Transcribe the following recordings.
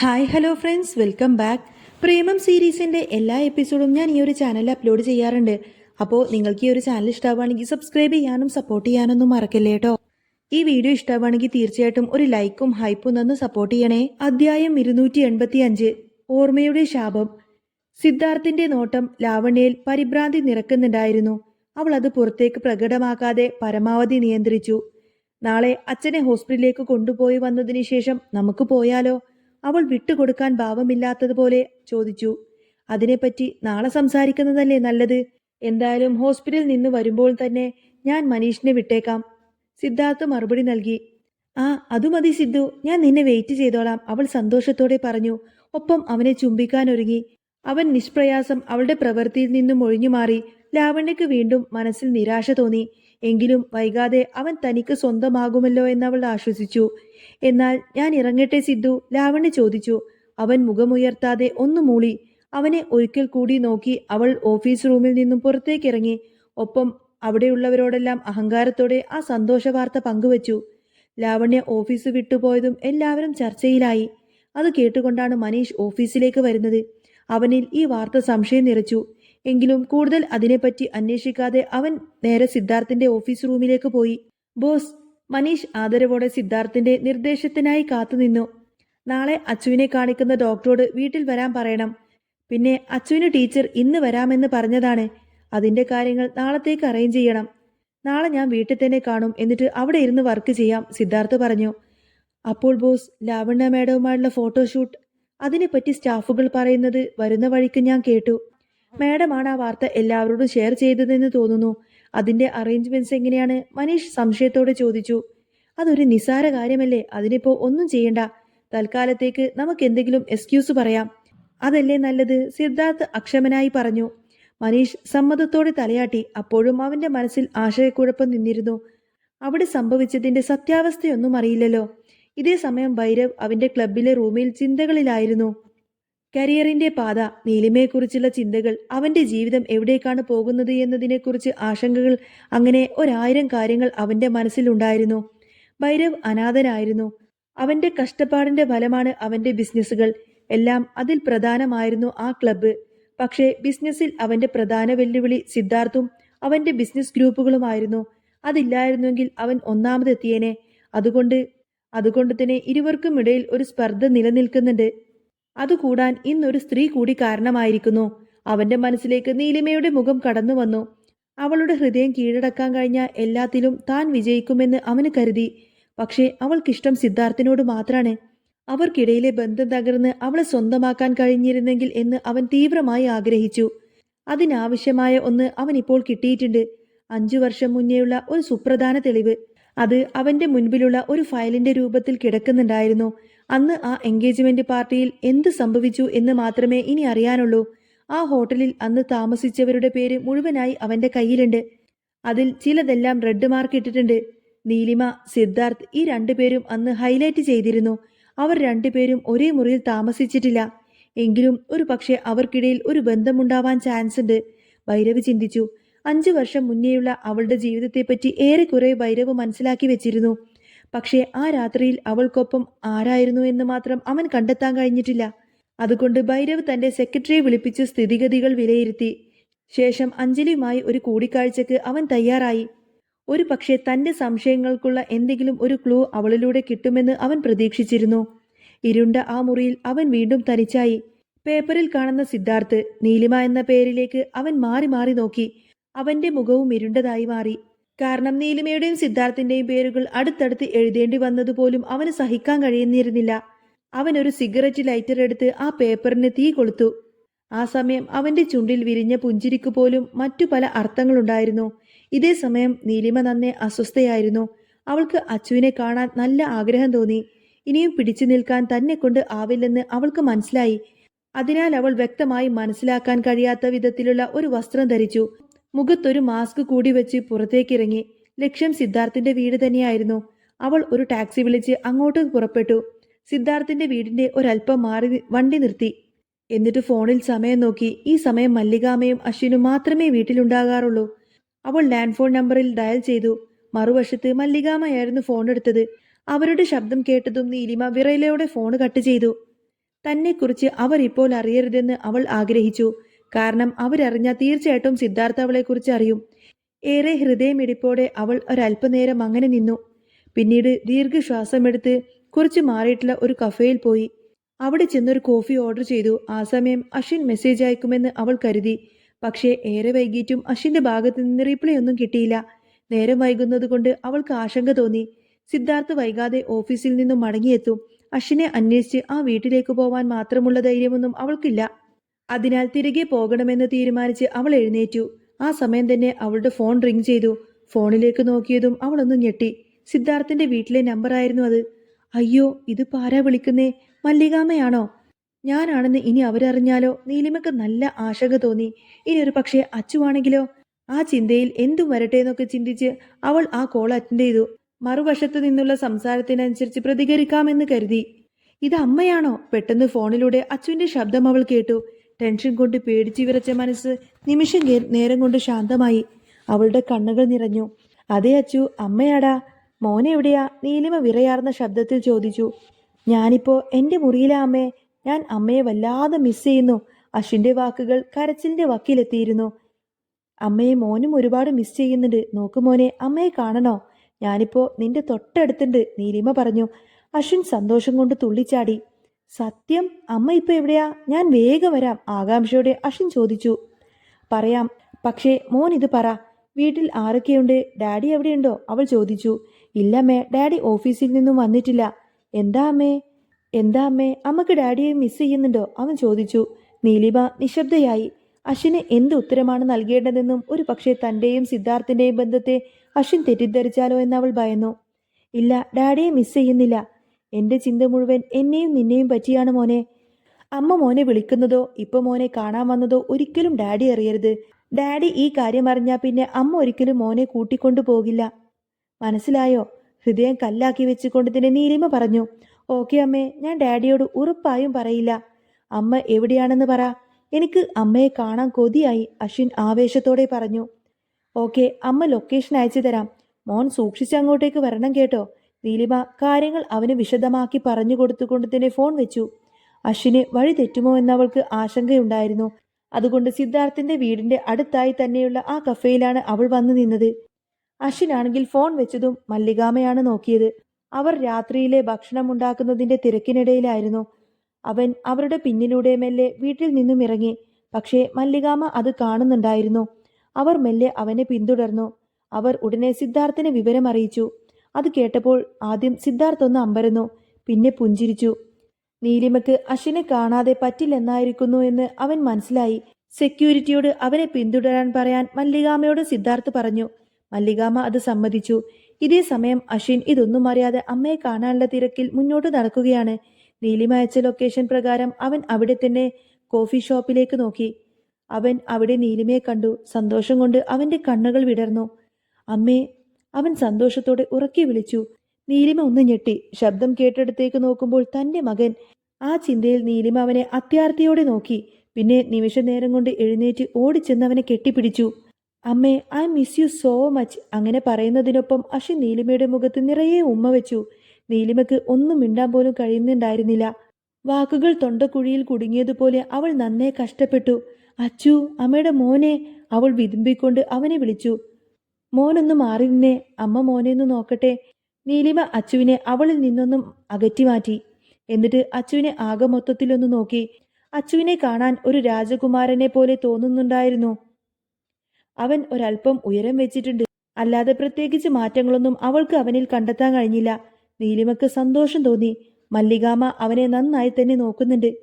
Hi hello friends welcome back Premam സീരീസിന്റെ എല്ലാ എപ്പിസോഡും ഞാൻ ഈ ഒരു ചാനലിൽ അപ്ലോഡ് ചെയ്യാറുണ്ട്. അപ്പോൾ നിങ്ങൾക്ക് ഈ ഒരു ചാനൽ ഇഷ്ടമാവുകയാണെങ്കിൽ സബ്സ്ക്രൈബ് ചെയ്യാനും സപ്പോർട്ട് ചെയ്യാനൊന്നും മറക്കല്ലേ കേട്ടോ ഈ വീഡിയോ ഇഷ്ടമാവുകയാണെങ്കിൽ തീർച്ചയായിട്ടും ഒരു ലൈക്കും ഹൈപ്പും തന്ന് സപ്പോർട്ട് ചെയ്യണേ. അധ്യായം ഇരുന്നൂറ്റി എൺപത്തി അഞ്ച് ഓർമ്മയുടെ ശാപം. സിദ്ധാർത്ഥിന്റെ നോട്ടം ലാവണ്യയിൽ പരിഭ്രാന്തി നിറക്കുന്നുണ്ടായിരുന്നു. അവൾ അത് പുറത്തേക്ക് പ്രകടമാക്കാതെ പരമാവധി നിയന്ത്രിച്ചു. നാളെ അച്ഛനെ ഹോസ്പിറ്റലിലേക്ക് കൊണ്ടുപോയി വന്നതിന് ശേഷം നമുക്ക് പോയാലോ? അവൾ വിട്ടുകൊടുക്കാൻ ഭാവമില്ലാത്തതുപോലെ ചോദിച്ചു. അതിനെപ്പറ്റി നാളെ സംസാരിക്കുന്നതല്ലേ നല്ലത്? എന്തായാലും ഹോസ്പിറ്റലിൽ നിന്ന് വരുമ്പോൾ തന്നെ ഞാൻ മനീഷിനെ വിട്ടേക്കാം. സിദ്ധാർത്ഥ് മറുപടി നൽകി. ആ അതു മതി സിദ്ധു. ഞാൻ നിന്നെ വെയിറ്റ് ചെയ്തോളാം. അവൾ സന്തോഷത്തോടെ പറഞ്ഞു. ഒപ്പം അവനെ ചുംബിക്കാൻ ഒരുങ്ങി. അവൻ നിഷ്പ്രയാസം അവളുടെ പ്രവൃത്തിയിൽ നിന്നും ഒഴിഞ്ഞു മാറി ലാവണ്യക്ക് വീണ്ടും മനസ്സിൽ നിരാശ തോന്നി. എങ്കിലും വൈകാതെ അവൻ തനിക്ക് സ്വന്തമാകുമല്ലോ എന്നവൾ ആശ്വസിച്ചു. എന്നാൽ ഞാൻ ഇറങ്ങട്ടെ സിദ്ധു ലാവണ്യ ചോദിച്ചു. അവൻ മുഖമുയർത്താതെ ഒന്നു മൂളി. അവനെ ഒരിക്കൽ കൂടി നോക്കി അവൾ ഓഫീസ് റൂമിൽ നിന്നും പുറത്തേക്കിറങ്ങി ഒപ്പം അവിടെയുള്ളവരോടെല്ലാം അഹങ്കാരത്തോടെ ആ സന്തോഷ വാർത്ത പങ്കുവച്ചു. ലാവണ്യ ഓഫീസ് വിട്ടുപോയതും എല്ലാവരും ചർച്ചയിലായി. അത് കേട്ടുകൊണ്ടാണ് മനീഷ് ഓഫീസിലേക്ക് വരുന്നത്. അവനിൽ ഈ വാർത്ത സംശയം നിറച്ചു. എങ്കിലും കൂടുതൽ അതിനെപ്പറ്റി അന്വേഷിക്കാതെ അവൻ നേരെ സിദ്ധാർത്ഥിന്റെ ഓഫീസ് റൂമിലേക്ക് പോയി. ബോസ് മനീഷ് ആദരവോടെ സിദ്ധാർത്ഥിന്റെ നിർദ്ദേശത്തിനായി കാത്തുനിന്നു നാളെ അച്ചുവിനെ കാണിക്കുന്ന ഡോക്ടറോട് വീട്ടിൽ വരാൻ പറയണം. പിന്നെ അച്ചുവിന് ടീച്ചർ ഇന്ന് വരാമെന്ന് പറഞ്ഞതാണ്. അതിന്റെ കാര്യങ്ങൾ നാളത്തേക്ക് അറേഞ്ച് ചെയ്യണം. നാളെ ഞാൻ വീട്ടിൽ തന്നെ കാണും എന്നിട്ട് അവിടെ ഇരുന്ന് വർക്ക് ചെയ്യാം സിദ്ധാർത്ഥ് പറഞ്ഞു. അപ്പോൾ ബോസ് ലാവണ്യ മാഡവുമായുള്ള ഫോട്ടോഷൂട്ട് അതിനെപ്പറ്റി സ്റ്റാഫുകൾ പറയുന്നത് വരുന്ന വഴിക്ക് ഞാൻ കേട്ടു. മാഡമാണ് ആ വാർത്ത എല്ലാവരോടും ഷെയർ ചെയ്തതെന്ന് തോന്നുന്നു. അതിന്റെ അറേഞ്ച്മെന്റ്സ് എങ്ങനെയാണ്? മനീഷ് സംശയത്തോടെ ചോദിച്ചു. അതൊരു നിസാര കാര്യമല്ലേ? അതിനിപ്പോ ഒന്നും ചെയ്യണ്ട. തൽക്കാലത്തേക്ക് നമുക്ക് എന്തെങ്കിലും എക്സ്ക്യൂസ് പറയാം. അതല്ലേ നല്ലത്? സിദ്ധാർത്ഥ് അക്ഷമനായി പറഞ്ഞു. മനീഷ് സമ്മതത്തോടെ തലയാട്ടി. അപ്പോഴും അവന്റെ മനസ്സിൽ ആശയക്കുഴപ്പം നിന്നിരുന്നു. അവിടെ സംഭവിച്ചതിന്റെ സത്യാവസ്ഥയൊന്നും അറിയില്ലല്ലോ. ഇതേ സമയം ഭൈരവ് അവന്റെ ക്ലബിലെ റൂമിൽ ചിന്തകളിലായിരുന്നു. കരിയറിന്റെ പാത നീലിമയെക്കുറിച്ചുള്ള ചിന്തകൾ അവന്റെ ജീവിതം എവിടേക്കാണ് പോകുന്നത് എന്നതിനെക്കുറിച്ച് ആശങ്കകൾ അങ്ങനെ ഒരായിരം കാര്യങ്ങൾ അവന്റെ മനസ്സിലുണ്ടായിരുന്നു. ഭൈരവ് അനാഥനായിരുന്നു. അവന്റെ കഷ്ടപ്പാടിന്റെ ഫലമാണ് അവന്റെ ബിസിനസ്സുകൾ. എല്ലാം അതിൽ പ്രധാനമായിരുന്നു ആ ക്ലബ്ബ്. പക്ഷേ ബിസിനസ്സിൽ അവന്റെ പ്രധാന വെല്ലുവിളി സിദ്ധാർത്ഥും അവന്റെ ബിസിനസ് ഗ്രൂപ്പുകളുമായിരുന്നു. അതില്ലായിരുന്നെങ്കിൽ അവൻ ഒന്നാമതെത്തിയേനെ. അതുകൊണ്ട് അതുകൊണ്ട് തന്നെ ഇരുവർക്കും ഇടയിൽ ഒരു സ്പർദ്ധ നിലനിൽക്കുന്നുണ്ട്. അതുകൂടാൻ ഇന്നൊരു സ്ത്രീ കൂടി കാരണമായിരിക്കുന്നു. അവന്റെ മനസ്സിലേക്ക് നീലിമയുടെ മുഖം കടന്നു വന്നു. അവളുടെ ഹൃദയം കീഴടക്കാൻ കഴിഞ്ഞ എല്ലാത്തിലും താൻ വിജയിക്കുമെന്ന് അവന് കരുതി. പക്ഷേ അവൾക്കിഷ്ടം സിദ്ധാർത്ഥിനോട് മാത്രമാണ് അവർക്കിടയിലെ ബന്ധം തകർന്ന് അവളെ സ്വന്തമാക്കാൻ കഴിഞ്ഞിരുന്നെങ്കിൽ എന്ന് അവൻ തീവ്രമായി ആഗ്രഹിച്ചു. അതിനാവശ്യമായ ഒന്ന് അവൻ ഇപ്പോൾ കിട്ടിയിട്ടുണ്ട്. അഞ്ചു വർഷം മുന്നേയുള്ള ഒരു സുപ്രധാന തെളിവ്. അത് അവന്റെ മുൻപിലുള്ള ഒരു ഫയലിന്റെ രൂപത്തിൽ കിടക്കുന്നുണ്ടായിരുന്നു. അന്ന് ആ എൻഗേജ്മെന്റ് പാർട്ടിയിൽ എന്ത് സംഭവിച്ചു എന്ന് മാത്രമേ ഇനി അറിയാനുള്ളൂ. ആ ഹോട്ടലിൽ അന്ന് താമസിച്ചവരുടെ പേര് മുഴുവനായി അവന്റെ കയ്യിലുണ്ട്. അതിൽ ചിലതെല്ലാം റെഡ് മാർക്ക് ഇട്ടിട്ടുണ്ട്. നീലിമ സിദ്ധാർത്ഥ് ഈ രണ്ടുപേരും അന്ന് ഹൈലൈറ്റ് ചെയ്തിരുന്നു. അവർ രണ്ടുപേരും ഒരേ മുറിയിൽ താമസിച്ചിട്ടില്ല. എങ്കിലും ഒരു പക്ഷേ അവർക്കിടയിൽ ഒരു ബന്ധമുണ്ടാവാൻ ചാൻസ് ഉണ്ട്. ഭൈരവ് ചിന്തിച്ചു. അഞ്ചു വർഷം മുന്നേയുള്ള അവളുടെ ജീവിതത്തെപ്പറ്റി ഏറെക്കുറെ ഭൈരവ് മനസ്സിലാക്കി വെച്ചിരുന്നു. പക്ഷേ ആ രാത്രിയിൽ അവൾക്കൊപ്പം ആരായിരുന്നു എന്ന് മാത്രം അവൻ കണ്ടെത്താൻ കഴിഞ്ഞിട്ടില്ല. അതുകൊണ്ട് ഭൈരവ് തന്റെ സെക്രട്ടറിയെ വിളിപ്പിച്ച് സ്ഥിതിഗതികൾ വിലയിരുത്തി. ശേഷം അഞ്ജലിയുമായി ഒരു കൂടിക്കാഴ്ചക്ക് അവൻ തയ്യാറായി. ഒരു പക്ഷേ തന്റെ സംശയങ്ങൾക്കുള്ള എന്തെങ്കിലും ഒരു ക്ലൂ അവളിലൂടെ കിട്ടുമെന്ന് അവൻ പ്രതീക്ഷിച്ചിരുന്നു. ഇരുണ്ട ആ മുറിയിൽ അവൻ വീണ്ടും തനിച്ചായി. പേപ്പറിൽ കാണുന്ന സിദ്ധാർത്ഥ് നീലിമ എന്ന പേരിലേക്ക് അവൻ മാറി മാറി നോക്കി. അവന്റെ മുഖവും ഇരുണ്ടതായി മാറി. കാരണം നീലിമയുടെയും സിദ്ധാർത്ഥിന്റെയും പേരുകൾ അടുത്തടുത്ത് എഴുതേണ്ടി വന്നതുപോലും അവന് സഹിക്കാൻ കഴിയുന്നിരുന്നില്ല. അവൻ ഒരു സിഗരറ്റ് ലൈറ്റർ എടുത്ത് ആ പേപ്പറിന് തീ കൊളുത്തു. ആ സമയം അവന്റെ ചുണ്ടിൽ വിരിഞ്ഞ പുഞ്ചിരിക്കു പോലും മറ്റു പല അർത്ഥങ്ങളുണ്ടായിരുന്നു. ഇതേ സമയം നീലിമ നന്നെ അസ്വസ്ഥയായിരുന്നു. അവൾക്ക് അച്ചുവിനെ കാണാൻ നല്ല ആഗ്രഹം തോന്നി. ഇനിയും പിടിച്ചു നിൽക്കാൻ തന്നെ കൊണ്ട് ആവില്ലെന്ന് അവൾക്ക് മനസ്സിലായി. അതിനാൽ അവൾ വ്യക്തമായി മനസ്സിലാക്കാൻ കഴിയാത്ത വിധത്തിലുള്ള ഒരു വസ്ത്രം ധരിച്ചു. മുഖത്തൊരു മാസ്ക് കൂടി വെച്ച് പുറത്തേക്കിറങ്ങി. ലക്ഷ്യം സിദ്ധാർത്ഥിന്റെ വീട് തന്നെയായിരുന്നു. അവൾ ഒരു ടാക്സി വിളിച്ച് അങ്ങോട്ട് പുറപ്പെട്ടു. സിദ്ധാർത്ഥിന്റെ വീടിന്റെ ഒരല്പം മാറി വണ്ടി നിർത്തി. എന്നിട്ട് ഫോണിൽ സമയം നോക്കി. ഈ സമയം മല്ലികാമയും അശ്വിനും മാത്രമേ വീട്ടിലുണ്ടാകാറുള്ളൂ. അവൾ ലാൻഡ് ഫോൺ നമ്പറിൽ ഡയൽ ചെയ്തു. മറുവശത്ത് മല്ലികാമയായിരുന്നു ഫോൺ എടുത്തത്. അവരുടെ ശബ്ദം കേട്ടതും നീലിമ വിറയിലയോടെ ഫോൺ കട്ട് ചെയ്തു. തന്നെക്കുറിച്ച് അവർ ഇപ്പോൾ അറിയരുതെന്ന് അവൾ ആഗ്രഹിച്ചു. കാരണം അവരറിഞ്ഞാൽ തീർച്ചയായിട്ടും സിദ്ധാർത്ഥ അവളെക്കുറിച്ച് അറിയും. ഏറെ ഹൃദയമിടിപ്പോടെ അവൾ ഒരല്പനേരം അങ്ങനെ നിന്നു. പിന്നീട് ദീർഘശ്വാസമെടുത്ത് കുറച്ച് മാറിയിട്ടുള്ള ഒരു കഫേയിൽ പോയി. അവിടെ ചെന്നൊരു കോഫി ഓർഡർ ചെയ്തു. ആ സമയം അശ്വിൻ മെസ്സേജ് അയക്കുമെന്ന് അവൾ കരുതി. പക്ഷേ ഏറെ വൈകിട്ടും അശ്വിന്റെ ഭാഗത്ത് നിന്ന് റിപ്ലൈ ഒന്നും കിട്ടിയില്ല. നേരം വൈകുന്നത് കൊണ്ട് അവൾക്ക് ആശങ്ക തോന്നി. സിദ്ധാർത്ഥ് വൈകാതെ ഓഫീസിൽ നിന്നും മടങ്ങിയെത്തും. അശ്വിനെ അന്വേഷിച്ച് ആ വീട്ടിലേക്ക് പോവാൻ മാത്രമുള്ള ധൈര്യമൊന്നും അവൾക്കില്ല. അതിനാൽ തിരികെ പോകണമെന്ന് തീരുമാനിച്ച് അവൾ എഴുന്നേറ്റു. ആ സമയം തന്നെ അവളുടെ ഫോൺ റിംഗ് ചെയ്തു. ഫോണിലേക്ക് നോക്കിയതും അവളൊന്ന് ഞെട്ടി. സിദ്ധാർത്ഥിന്റെ വീട്ടിലെ നമ്പറായിരുന്നു അത്. അയ്യോ ഇത് പാരാ വിളിക്കുന്നേ? മല്ലികാമയാണോ? ഞാനാണെന്ന് ഇനി അവരറിഞ്ഞാലോ? നീലിമക്ക് നല്ല ആശങ്ക തോന്നി. ഇനി ഒരു പക്ഷേ അച്ചുവാണെങ്കിലോ? ആ ചിന്തയിൽ എന്തും വരട്ടെ എന്നൊക്കെ ചിന്തിച്ച് അവൾ ആ കോൾ അറ്റൻഡ് ചെയ്തു. മറുവശത്തു നിന്നുള്ള സംസാരത്തിനനുസരിച്ച് പ്രതികരിക്കാമെന്ന് കരുതി. ഇത് അമ്മയാണോ? പെട്ടെന്ന് ഫോണിലൂടെ അച്ചുവിന്റെ ശബ്ദം അവൾ കേട്ടു. ടെൻഷൻ കൊണ്ട് പേടിച്ചു വിറച്ച മനസ്സ് നിമിഷം നേരം കൊണ്ട് ശാന്തമായി. അവളുടെ കണ്ണുകൾ നിറഞ്ഞു. അതേ അച്ചു അമ്മയാടാ. മോനെ എവിടെയാ? നീലിമ വിറയാർന്ന ശബ്ദത്തിൽ ചോദിച്ചു. ഞാനിപ്പോ എന്റെ മുറിയിലെ അമ്മേ. ഞാൻ അമ്മയെ വല്ലാതെ മിസ് ചെയ്യുന്നു. അശ്വിന്റെ വാക്കുകൾ കരച്ചിലിന്റെ വക്കിലെത്തിയിരുന്നു. അമ്മയെ മോനും ഒരുപാട് മിസ് ചെയ്യുന്നുണ്ട്. നോക്ക് മോനെ അമ്മയെ കാണണോ? ഞാനിപ്പോ നിന്റെ തൊട്ടടുത്തുണ്ട് നീലിമ പറഞ്ഞു. അശ്വിൻ സന്തോഷം കൊണ്ട് തുള്ളിച്ചാടി. സത്യം അമ്മ ഇപ്പൊ എവിടെയാ? ഞാൻ വേഗം വരാം ആകാംക്ഷയോടെ അശ്വിൻ ചോദിച്ചു. പറയാം പക്ഷേ മോൻ ഇത് പറ വീട്ടിൽ ആരൊക്കെയുണ്ട്? ഡാഡി എവിടെയുണ്ടോ? അവൾ ചോദിച്ചു. ഇല്ലമ്മേ ഡാഡി ഓഫീസിൽ നിന്നും വന്നിട്ടില്ല. എന്താ അമ്മേ? എന്താ അമ്മേ? അമ്മയ്ക്ക് ഡാഡിയെ മിസ് ചെയ്യുന്നുണ്ടോ? അവൻ ചോദിച്ചു. നീലിമ നിശബ്ദയായി. അശ്വിന് എന്ത് ഉത്തരമാണ് നൽകേണ്ടതെന്നും ഒരു പക്ഷേ തന്റെയും സിദ്ധാർത്ഥിന്റെയും ബന്ധത്തെ അശ്വിൻ തെറ്റിദ്ധരിച്ചാലോ എന്ന് അവൾ ഭയന്നു. ഇല്ല ഡാഡിയെ മിസ് ചെയ്യുന്നില്ല. എന്റെ ചിന്ത മുഴുവൻ എന്നെയും നിന്നെയും പറ്റിയാണ് മോനെ. അമ്മ മോനെ വിളിക്കുന്നതോ ഇപ്പൊ മോനെ കാണാൻ വന്നതോ ഒരിക്കലും ഡാഡി അറിയരുത്. ഡാഡി ഈ കാര്യം അറിഞ്ഞാൽ പിന്നെ അമ്മ ഒരിക്കലും മോനെ കൂട്ടിക്കൊണ്ടു പോകില്ല. മനസ്സിലായോ? ഹൃദയം കല്ലാക്കി വെച്ചുകൊണ്ട് തന്നെ നീലിമ പറഞ്ഞു ഓക്കെ അമ്മേ ഞാൻ ഡാഡിയോട് ഉറപ്പായും പറയില്ല. അമ്മ എവിടെയാണെന്ന് പറ. എനിക്ക് അമ്മയെ കാണാൻ കൊതിയായി അശ്വിൻ ആവേശത്തോടെ പറഞ്ഞു ഓക്കെ അമ്മ ലൊക്കേഷൻ അയച്ചു തരാം. മോൻ സൂക്ഷിച്ച് അങ്ങോട്ടേക്ക് വരണം കേട്ടോ. നീലിമ കാര്യങ്ങൾ അവന് വിശദമാക്കി പറഞ്ഞു കൊടുത്തുകൊണ്ട് തന്നെ ഫോൺ വെച്ചു. അശ്വിന് വഴി തെറ്റുമോ എന്നവൾക്ക് ആശങ്കയുണ്ടായിരുന്നു. അതുകൊണ്ട് സിദ്ധാർത്ഥിന്റെ വീടിന്റെ അടുത്തായി തന്നെയുള്ള ആ കഫേയിലാണ് അവൾ വന്നു നിന്നത്. അശ്വിനാണെങ്കിൽ ഫോൺ വെച്ചതും മല്ലികാമയാണ് നോക്കിയത്. അവർ രാത്രിയിലെ ഭക്ഷണം ഉണ്ടാക്കുന്നതിന്റെ തിരക്കിനിടയിലായിരുന്നു. അവൻ അവരുടെ പിന്നിലൂടെ മെല്ലെ വീട്ടിൽ നിന്നും ഇറങ്ങി. പക്ഷേ മല്ലികാമ അത് കാണുന്നുണ്ടായിരുന്നു. അവർ മെല്ലെ അവനെ പിന്തുടർന്നു. അവർ ഉടനെ സിദ്ധാർത്ഥിനെ വിവരം അറിയിച്ചു അത് കേട്ടപ്പോൾ ആദ്യം സിദ്ധാർത്ഥ് ഒന്ന് അമ്പരന്നു പിന്നെ പുഞ്ചിരിച്ചു. നീലിമയ്ക്ക് അശ്വിനെ കാണാതെ പറ്റില്ലെന്നായിരിക്കുന്നു എന്ന് അവൻ മനസ്സിലായി. സെക്യൂരിറ്റിയോട് അവനെ പിന്തുടരാൻ പറയാൻ മല്ലികാമയോട് സിദ്ധാർത്ഥ് പറഞ്ഞു. മല്ലികാമ അത് സമ്മതിച്ചു. ഇതേ സമയം അശ്വിൻ ഇതൊന്നും അറിയാതെ അമ്മയെ കാണാനുള്ള തിരക്കിൽ മുന്നോട്ട് നടക്കുകയാണ്. നീലിമ അയച്ച ലൊക്കേഷൻ പ്രകാരം അവൻ അവിടെ തന്നെ കോഫി ഷോപ്പിലേക്ക് നോക്കി. അവൻ അവിടെ നീലിമയെ കണ്ടു. സന്തോഷം കൊണ്ട് അവന്റെ കണ്ണുകൾ വിടർന്നു. അമ്മേ അവൻ സന്തോഷത്തോടെ ഉറക്കി വിളിച്ചു. നീലിമ ഒന്ന് ഞെട്ടി. ശബ്ദം കേട്ടെടുത്തേക്ക് നോക്കുമ്പോൾ തന്റെ മകൻ ആ ചിന്തയിൽ നീലിമ അവനെ അത്യാർത്ഥിയോടെ നോക്കി. പിന്നെ നിമിഷ നേരം കൊണ്ട് എഴുന്നേറ്റ് ഓടിച്ചെന്ന് അവനെ കെട്ടിപ്പിടിച്ചു. അമ്മേ I miss you so much അങ്ങനെ പറയുന്നതിനൊപ്പം അഷി നീലിമയുടെ മുഖത്ത് നിറയെ ഉമ്മ വെച്ചു. നീലിമയ്ക്ക് ഒന്നും മിണ്ടാൻ പോലും കഴിയുന്നുണ്ടായിരുന്നില്ല. വാക്കുകൾ തൊണ്ടക്കുഴിയിൽ കുടുങ്ങിയതുപോലെ അവൾ നന്നേ കഷ്ടപ്പെട്ടു. അച്ചു അമ്മയുടെ മോനെ അവൾ വിതുമ്പിക്കൊണ്ട് അവനെ വിളിച്ചു. മോനൊന്ന് മാറി നിന്നേ അമ്മ മോനെ ഒന്ന് നോക്കട്ടെ. നീലിമ അച്ചുവിനെ അവളിൽ നിന്നൊന്നും അകറ്റി മാറ്റി. എന്നിട്ട് അച്ചുവിനെ ആകെ മൊത്തത്തിലൊന്ന് നോക്കി. അച്ചുവിനെ കാണാൻ ഒരു രാജകുമാരനെ പോലെ തോന്നുന്നുണ്ടായിരുന്നു. അവൻ ഒരല്പം ഉയരം വെച്ചിട്ടുണ്ട്. അല്ലാതെ പ്രത്യേകിച്ച് മാറ്റങ്ങളൊന്നും അവൾക്ക് അവനിൽ കണ്ടെത്താൻ കഴിഞ്ഞില്ല. നീലിമക്ക് സന്തോഷം തോന്നി. മല്ലികാമ അവനെ നന്നായി തന്നെ നോക്കുന്നുണ്ട്.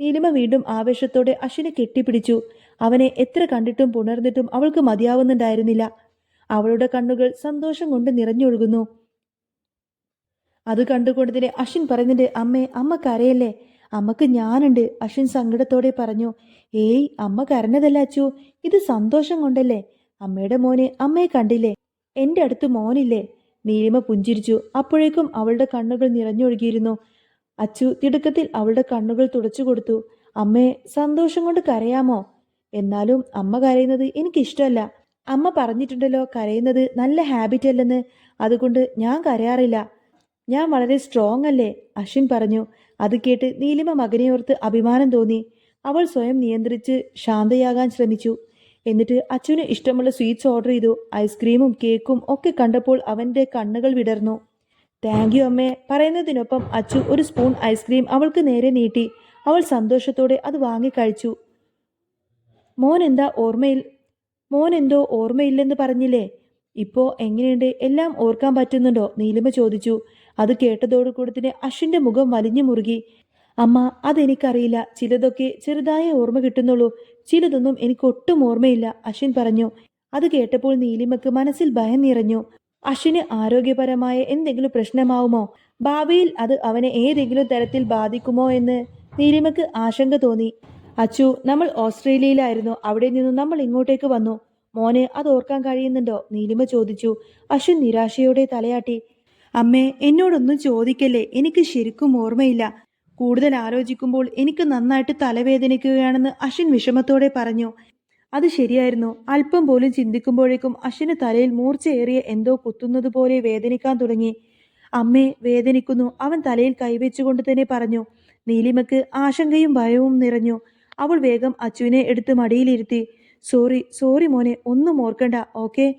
നീലിമ വീണ്ടും ആവേശത്തോടെ അശ്വിനെ കെട്ടിപ്പിടിച്ചു. അവനെ എത്ര കണ്ടിട്ടും പുണർന്നിട്ടും അവൾക്ക് മതിയാവുന്നുണ്ടായിരുന്നില്ല. അവളുടെ കണ്ണുകൾ സന്തോഷം കൊണ്ട് നിറഞ്ഞൊഴുകുന്നു. അത് കണ്ടുകൊണ്ട് തന്നെ അശ്വിൻ പറയുന്നുണ്ട് അമ്മേ അമ്മ കരയല്ലേ? അമ്മയ്ക്ക് ഞാനുണ്ട് അശ്വിൻ സങ്കടത്തോടെ പറഞ്ഞു. ഏയ് അമ്മ കരഞ്ഞതല്ല അച്ചു ഇത് സന്തോഷം കൊണ്ടല്ലേ? അമ്മയുടെ മോനെ അമ്മയെ കണ്ടില്ലേ? എന്റെ അടുത്ത് മോനില്ലേ? നീലിമ പുഞ്ചിരിച്ചു. അപ്പോഴേക്കും അവളുടെ കണ്ണുകൾ നിറഞ്ഞൊഴുകിയിരുന്നു. അച്ചു തിടുക്കത്തിൽ അവളുടെ കണ്ണുകൾ തുടച്ചു കൊടുത്തു. അമ്മേ സന്തോഷം കൊണ്ട് കരയാമോ? എന്നാലും അമ്മ കരയുന്നത് എനിക്കിഷ്ടമല്ല. അമ്മ പറഞ്ഞിട്ടുണ്ടല്ലോ കരയുന്നത് നല്ല ഹാബിറ്റ് അല്ലെന്ന്. അതുകൊണ്ട് ഞാൻ കരയാറില്ല. ഞാൻ വളരെ സ്ട്രോങ് അല്ലേ? അശ്വിൻ പറഞ്ഞു. അത് കേട്ട് നീലിമ മകനെയോർത്ത് അഭിമാനം തോന്നി. അവൾ സ്വയം നിയന്ത്രിച്ച് ശാന്തയാകാൻ ശ്രമിച്ചു. എന്നിട്ട് അച്ഛന് ഇഷ്ടമുള്ള സ്വീറ്റ്സ് ഓർഡർ ചെയ്തു. ഐസ്ക്രീമും കേക്കും ഒക്കെ കണ്ടപ്പോൾ അവന്റെ കണ്ണുകൾ വിടർന്നു. താങ്ക് യു അമ്മേ. പറയുന്നതിനൊപ്പം അച്ചു ഒരു സ്പൂൺ ഐസ്ക്രീം അവൾക്ക് നേരെ നീട്ടി. അവൾ സന്തോഷത്തോടെ അത് വാങ്ങിക്കഴിച്ചു മോൻ എന്താ ഓർമ്മയിൽ മോൻ എന്തോ ഓർമ്മയില്ലെന്ന് പറഞ്ഞില്ലേ? ഇപ്പോ എങ്ങനെയുണ്ട്? എല്ലാം ഓർക്കാൻ പറ്റുന്നുണ്ടോ? നീലിമ ചോദിച്ചു. അത് കേട്ടതോടുകൂടി തന്നെ അശ്വിന്റെ മുഖം വലിഞ്ഞു മുറുകി. അമ്മ അതെനിക്കറിയില്ല. ചിലതൊക്കെ ചെറുതായ ഓർമ്മ കിട്ടുന്നുള്ളൂ. ചിലതൊന്നും എനിക്ക് ഒട്ടും ഓർമ്മയില്ല അശ്വിൻ പറഞ്ഞു. അത് കേട്ടപ്പോൾ നീലിമക്ക് മനസ്സിൽ ഭയം നിറഞ്ഞു. അശ്വിന് ആരോഗ്യപരമായ എന്തെങ്കിലും പ്രശ്നമാവുമോ? ഭാവിയിൽ അത് അവനെ ഏതെങ്കിലും തരത്തിൽ ബാധിക്കുമോ എന്ന് നീലിമക്ക് ആശങ്ക തോന്നി. അച്ചു നമ്മൾ ഓസ്ട്രേലിയയിലായിരുന്നു. അവിടെ നിന്ന് നമ്മൾ ഇങ്ങോട്ടേക്ക് വന്നു. മോനെ അത് ഓർക്കാൻ കഴിയുന്നുണ്ടോ? നീലിമ ചോദിച്ചു. അശ്വിൻ നിരാശയോടെ തലയാട്ടി. അമ്മേ എന്നോടൊന്നും ചോദിക്കല്ലേ? എനിക്ക് ശരിക്കും ഓർമ്മയില്ല. കൂടുതൽ ആലോചിക്കുമ്പോൾ എനിക്ക് നന്നായിട്ട് തലവേദനിക്കുകയാണെന്ന് അശ്വിൻ വിഷമത്തോടെ പറഞ്ഞു. അത് ശരിയായിരുന്നു. അല്പം പോലും ചിന്തിക്കുമ്പോഴേക്കും അശ്വിന് തലയിൽ മൂർച്ചയേറിയ എന്തോ കുത്തുന്നത് പോലെ വേദനിക്കാൻ തുടങ്ങി. അമ്മേ വേദനിക്കുന്നു. അവൻ തലയിൽ കൈവച്ചുകൊണ്ട് തന്നെ പറഞ്ഞു. നീലിമക്ക് ആശങ്കയും ഭയവും നിറഞ്ഞു. അവൾ വേഗം അച്ചുവിനെ എടുത്ത് മടിയിലിരുത്തി സോറി സോറി മോനെ ഒന്നും ഓർക്കണ്ട ഓക്കെ?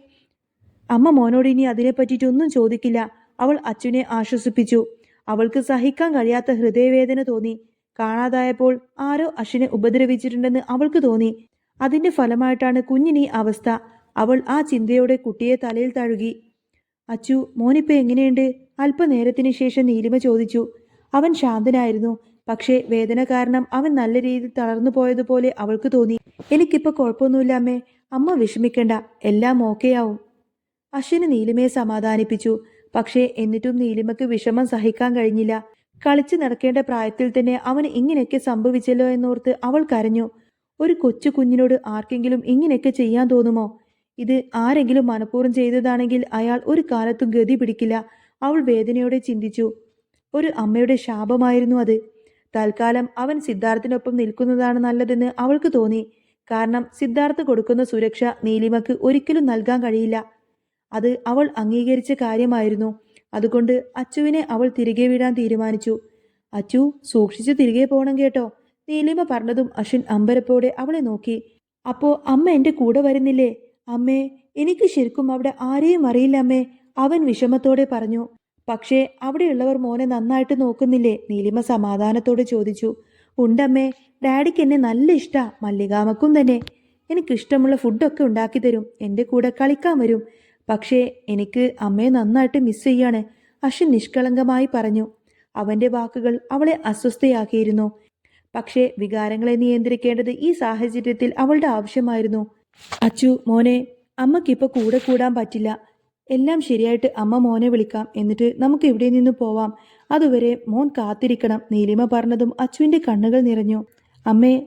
അമ്മ മോനോട് ഇനി അതിനെ പറ്റിയിട്ടൊന്നും ചോദിക്കില്ല അവൾ അച്ചുവിനെ ആശ്വസിപ്പിച്ചു. അവൾക്ക് സഹിക്കാൻ കഴിയാത്ത ഹൃദയവേദന തോന്നി. കാണാതായപ്പോൾ ആരോ അശ്വിനെ ഉപദ്രവിച്ചിട്ടുണ്ടെന്ന് അവൾക്ക് തോന്നി. അതിന്റെ ഫലമായിട്ടാണ് കുഞ്ഞിന് ഈ അവസ്ഥ. അവൾ ആ ചിന്തയോടെ കുട്ടിയെ തലയിൽ തഴുകി. അച്ചു മോനിപ്പോ എങ്ങനെയുണ്ട്? അല്പനേരത്തിന് ശേഷം നീലിമ ചോദിച്ചു. അവൻ ശാന്തനായിരുന്നു. പക്ഷേ വേദന കാരണം അവൻ നല്ല രീതിയിൽ തളർന്നു പോയതുപോലെ അവൾക്ക് തോന്നി. എനിക്കിപ്പോ കുഴപ്പമൊന്നുമില്ല അമ്മേ. അമ്മ വിഷമിക്കണ്ട. എല്ലാം ആവും അശ്വിന് നീലിമയെ സമാധാനിപ്പിച്ചു. പക്ഷേ എന്നിട്ടും നീലിമയ്ക്ക് വിഷമം സഹിക്കാൻ കഴിഞ്ഞില്ല. കളിച്ചു നടക്കേണ്ട പ്രായത്തിൽ തന്നെ അവന് ഇങ്ങനെയൊക്കെ സംഭവിച്ചല്ലോ എന്നോർത്ത് അവൾ കരഞ്ഞു. ഒരു കൊച്ചു കുഞ്ഞിനോട് ആർക്കെങ്കിലും ഇങ്ങനെയൊക്കെ ചെയ്യാൻ തോന്നുമോ? ഇത് ആരെങ്കിലും മനഃപൂർവം ചെയ്തതാണെങ്കിൽ അയാൾ ഒരു കാലത്തും ഗതി പിടിക്കില്ല. അവൾ വേദനയോടെ ചിന്തിച്ചു. ഒരു അമ്മയുടെ ശാപമായിരുന്നു അത്. തൽക്കാലം അവൻ സിദ്ധാർത്ഥിനൊപ്പം നിൽക്കുന്നതാണ് നല്ലതെന്ന് അവൾക്ക് തോന്നി. കാരണം സിദ്ധാർത്ഥ് കൊടുക്കുന്ന സുരക്ഷ നീലിമക്ക് ഒരിക്കലും നൽകാൻ കഴിയില്ല. അത് അവൾ അംഗീകരിച്ച കാര്യമായിരുന്നു. അതുകൊണ്ട് അച്ചുവിനെ അവൾ തിരികെ വിടാൻ തീരുമാനിച്ചു. അച്ചു സൂക്ഷിച്ചു തിരികെ പോകണം കേട്ടോ. നീലിമ പറഞ്ഞതും അശ്വിൻ അമ്പരപ്പോടെ അവളെ നോക്കി. അപ്പോ അമ്മ എന്റെ കൂടെ വരുന്നില്ലേ? അമ്മേ എനിക്ക് ശരിക്കും അവിടെ ആരെയും അറിയില്ല അമ്മേ അവൻ വിഷമത്തോടെ പറഞ്ഞു. പക്ഷേ അവിടെയുള്ളവർ മോനെ നന്നായിട്ട് നോക്കുന്നില്ലേ? നീലിമ സമാധാനത്തോടെ ചോദിച്ചു. ഉണ്ടമ്മേ ഡാഡിക്ക് എന്നെ നല്ല ഇഷ്ടാ മല്ലികാമക്കും തന്നെ. എനിക്കിഷ്ടമുള്ള ഫുഡൊക്കെ ഉണ്ടാക്കി തരും. എന്റെ കൂടെ കളിക്കാൻ വരും. പക്ഷേ എനിക്ക് അമ്മയെ നന്നായിട്ട് മിസ് ചെയ്യാണ്. അശ്വിൻ നിഷ്കളങ്കമായി പറഞ്ഞു. അവന്റെ വാക്കുകൾ അവളെ അസ്വസ്ഥയാക്കിയിരുന്നു. പക്ഷേ വികാരങ്ങളെ നിയന്ത്രിക്കേണ്ടത് ഈ സാഹചര്യത്തിൽ അവളുടെ ആവശ്യമായിരുന്നു. അച്ചു മോനെ അമ്മക്കിപ്പോൾ കൂടെ കൂടാൻ പറ്റില്ല. എല്ലാം ശരിയായിട്ട് അമ്മ മോനെ വിളിക്കാം എന്നിട്ട് നമുക്ക് ഇവിടെ നിന്ന് പോവാം. അതുവരെ മോൻ കാത്തിരിക്കണം നീലിമ പറഞ്ഞതും അച്ചുവിന്റെ കണ്ണുകൾ നിറഞ്ഞു. അമ്മേ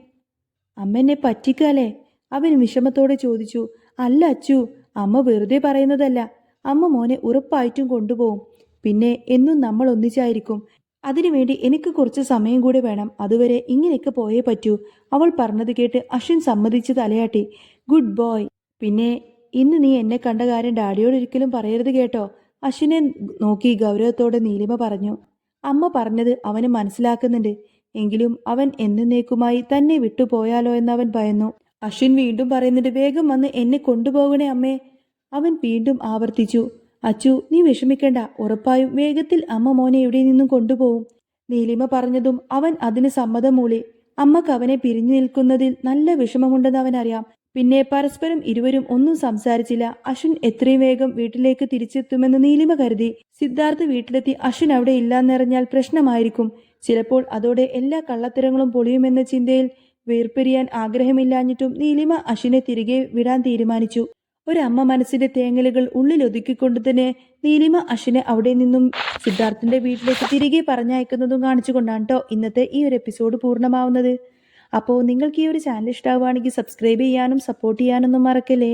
അമ്മ പറ്റിക്കാലേ അവൻ വിഷമത്തോടെ ചോദിച്ചു. അല്ല അച്ചു അമ്മ വെറുതെ പറയുന്നതല്ല. അമ്മ മോനെ ഉറപ്പായിട്ടും കൊണ്ടുപോകും. പിന്നെ എന്നും നമ്മൾ ഒന്നിച്ചായിരിക്കും. അതിനുവേണ്ടി എനിക്ക് കുറച്ച് സമയം കൂടി വേണം. അതുവരെ ഇങ്ങനെയൊക്കെ പോയേ പറ്റൂ. അവൾ പറഞ്ഞത് കേട്ട് അശ്വിൻ സമ്മതിച്ച് തലയാട്ടി. Good boy. പിന്നെ ഇന്ന് നീ എന്നെ കണ്ട കാര്യം ഡാഡിയോട് ഒരിക്കലും പറയരുത് കേട്ടോ. അശ്വിനെ നോക്കി ഗൗരവത്തോടെ നീലിമ പറഞ്ഞു. അമ്മ പറഞ്ഞത് അവന് മനസ്സിലാക്കുന്നുണ്ട്. എങ്കിലും അവൻ എന്നേക്കുമായി തന്നെ വിട്ടുപോയാലോ എന്ന് അവൻ ഭയന്നു. അശ്വിൻ വീണ്ടും പറയുന്നുണ്ട് വേഗം വന്ന് എന്നെ കൊണ്ടുപോകണേ അമ്മേ. അവൻ വീണ്ടും ആവർത്തിച്ചു. അച്ചു നീ വിഷമിക്കണ്ട. ഉറപ്പായും വേഗത്തിൽ അമ്മ മോനെ എവിടെ നിന്നും കൊണ്ടുപോകും. നീലിമ പറഞ്ഞതും അവൻ അതിന് സമ്മതം മൂളി. അമ്മയ്ക്ക് അവനെ പിരിഞ്ഞു നിൽക്കുന്നതിൽ നല്ല വിഷമമുണ്ടെന്ന് അവനറിയാം. പിന്നെ പരസ്പരം ഇരുവരും ഒന്നും സംസാരിച്ചില്ല. അശ്വിൻ എത്രയും വേഗം വീട്ടിലേക്ക് തിരിച്ചെത്തുമെന്ന് നീലിമ കരുതി. സിദ്ധാർത്ഥ് വീട്ടിലെത്തി അശ്വിൻ അവിടെ ഇല്ലാന്നറിഞ്ഞാൽ പ്രശ്നമായിരിക്കും. ചിലപ്പോൾ അതോടെ എല്ലാ കള്ളത്തരങ്ങളും പൊളിയുമെന്ന ചിന്തയിൽ വേർപിരിയാൻ ആഗ്രഹമില്ലാഞ്ഞിട്ടും നീലിമ അശ്വിനെ തിരികെ വിടാൻ തീരുമാനിച്ചു. ഒരമ്മ മനസ്സിന്റെ തേങ്ങലുകൾ ഉള്ളിൽ ഒതുക്കിക്കൊണ്ട് തന്നെ നീലിമ അശ്വിനെ അവിടെ നിന്നും സിദ്ധാർത്ഥിന്റെ വീട്ടിലേക്ക് തിരികെ പറഞ്ഞയക്കുന്നതും കാണിച്ചുകൊണ്ടാണ് കേട്ടോ ഇന്നത്തെ ഈ ഒരു എപ്പിസോഡ് പൂർണമാവുന്നത്. അപ്പോൾ നിങ്ങൾക്ക് ഈ ഒരു ചാനൽ ഇഷ്ടമാവുകയാണെങ്കിൽ സബ്സ്ക്രൈബ് ചെയ്യാനും സപ്പോർട്ട് ചെയ്യാനൊന്നും മറക്കല്ലേ?